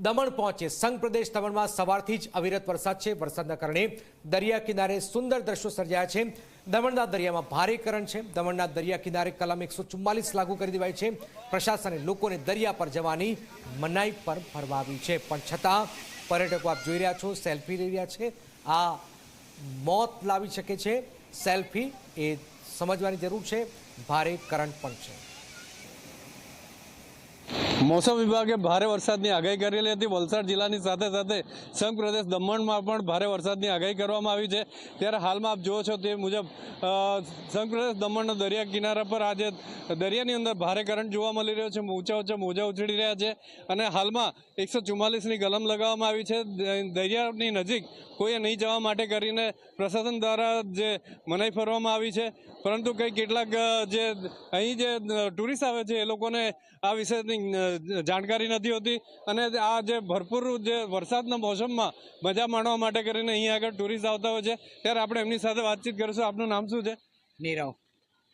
દમણ પહોંચે. સંઘ પ્રદેશ દમણમાં સવારથી જ અવિરત વરસાદ છે. વરસાદના કારણે દરિયા કિનારે સુંદર દ્રશ્યો સર્જાયા છે. દમણના દરિયામાં ભારે કરંટ છે. દમણના દરિયા કિનારે કલમ એકસો લાગુ કરી દેવાય છે. પ્રશાસને લોકોને દરિયા પર જવાની મનાઈ પર ફરવાવી છે. પણ છતાં પર્યટકો આપ જોઈ રહ્યા છો, સેલ્ફી લઈ રહ્યા છે. આ મોત લાવી શકે છે. સેલ્ફી એ સમજવાની જરૂર છે. ભારે કરંટ પણ છે. મોસમ વિભાગે ભારે વરસાદની આગાહી કરેલી હતી. વલસાડ જિલ્લાની સાથે સાથે સંઘ પ્રદેશ દમણમાં પણ ભારે વરસાદની આગાહી કરવામાં આવી છે. ત્યારે હાલમાં આપ જુઓ છો તે મુજબ સંઘ પ્રદેશ દમણનો દરિયા કિનારા પર આજે દરિયાની અંદર ભારે કરંટ જોવા મળી રહ્યો છે. ઊંચા ઊંચા મોજા ઉછળી રહ્યા છે અને હાલમાં એકસો ચુમ્માલીસની કલમ લગાવવામાં આવી છે. દરિયાની નજીક કોઈએ નહીં જવા માટે કરીને પ્રશાસન દ્વારા જે મનાઈ ફરવામાં આવી છે. પરંતુ કંઈ કેટલાક જે અહીં જે ટુરિસ્ટ આવે છે એ લોકોને આ અ, જાણકારી નથી હોતી. અને આ જે ભરપૂર જે વરસાદના મોસમમાં મજા માણવા માટે કરીને અહીંયા આગળ ટુરિસ્ટ આવતા હોય છે ત્યારે આપણે એમની સાથે વાતચીત કરીશું. આપનું નામ શું છે? નીરવ.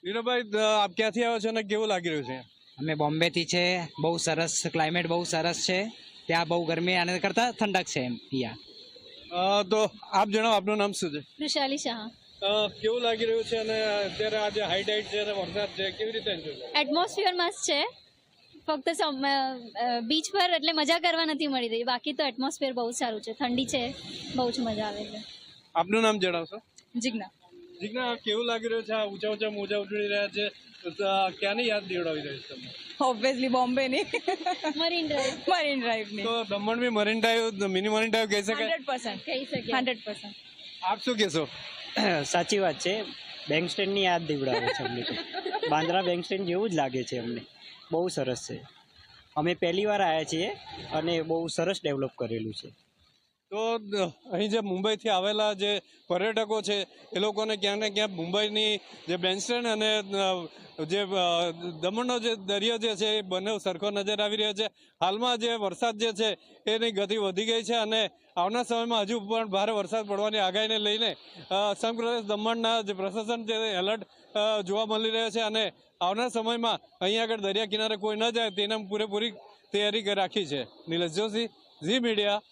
નીરવભાઈ આપ ક્યાંથી આવ્યો છો અને કેવું લાગી રહ્યું છે? અમે બોમ્બેથી છે. બહુ સરસ ક્લાઇમેટ બહુ સરસ છે. ત્યાં બહુ ગરમી આને કરતાં ઠંડક છે એમ ત્યાં તો આપ જણાવો આપનું નામ શું છે? વૃષાલી શાહ. કેવું લાગી રહ્યું છે અને અત્યારે આજે હાઈ ટાઈડ છે અને વરસાદ છે કેવી રીતે એટમોસ્ફિયર મસ્ત છે. ફક્ત બીચ પર એટલે મજા કરવા નથી મળી રહી. બાકી તો એટમોસ્ફિયર બહુ સારું છે. ઠંડી છે બહુ જ મજા આવે છે. આપનું નામ જણાવશો? જીજ્ઞા. જીજ્ઞા કેવું લાગી રહ્યું છે? આ ઊંચા ઊંચા મોજા ઉડી રહ્યા છે. ક્યાંની યાદ દેવડાવી રહી છે તમને? ઓબ્વિયસલી બોમ્બે ની મરીન ડ્રાઈવ મરીન ડ્રાઈવની તો દમણ મે marine drive mini marine drive કહી શકાય? હંડ્રેડ પર્સન્ટ કહી શકાય. હંડ્રેડ પર્સન્ટ આપ શું કહેશો? સાચી વાત છે. બેંક સ્ટેન્ડની યાદ દીવડાવે છે અમને બાંદ્રા બેંક સ્ટેન્ડ જેવું જ લાગે છે અમને. બહુ સરસ છે. અમે પહેલી વાર આવ્યા છીએ અને બહુ સરસ ડેવલપ કરેલું છે. તો, અહીં જે મુંબઈથી આવેલા જે પર્યટકો છે, એ લોકોને ક્યાંક ને ક્યાંક મુંબઈની જે બેન્સ્ટેન્ડ અને જે દમણનો જે દરિયો જે છે, એ બંને સરખો નજર આવી રહ્યો છે. હાલમાં જે વરસાદ જે છે, એની ગતિ વધી ગઈ છે અને આવનાર સમયમાં હજુ પણ ભારે વરસાદ પડવાની આગાહીને લઈને સંઘ પ્રદેશ દમણના જે પ્રશાસન છે એલર્ટ જોવા મળી રહ્યો છે અને આવનાર સમયમાં અહીં આગળ દરિયા કિનારે કોઈ ન જાય તેના પૂરેપૂરી તૈયારી રાખી છે. નિલેશ જોશી, ઝી મીડિયા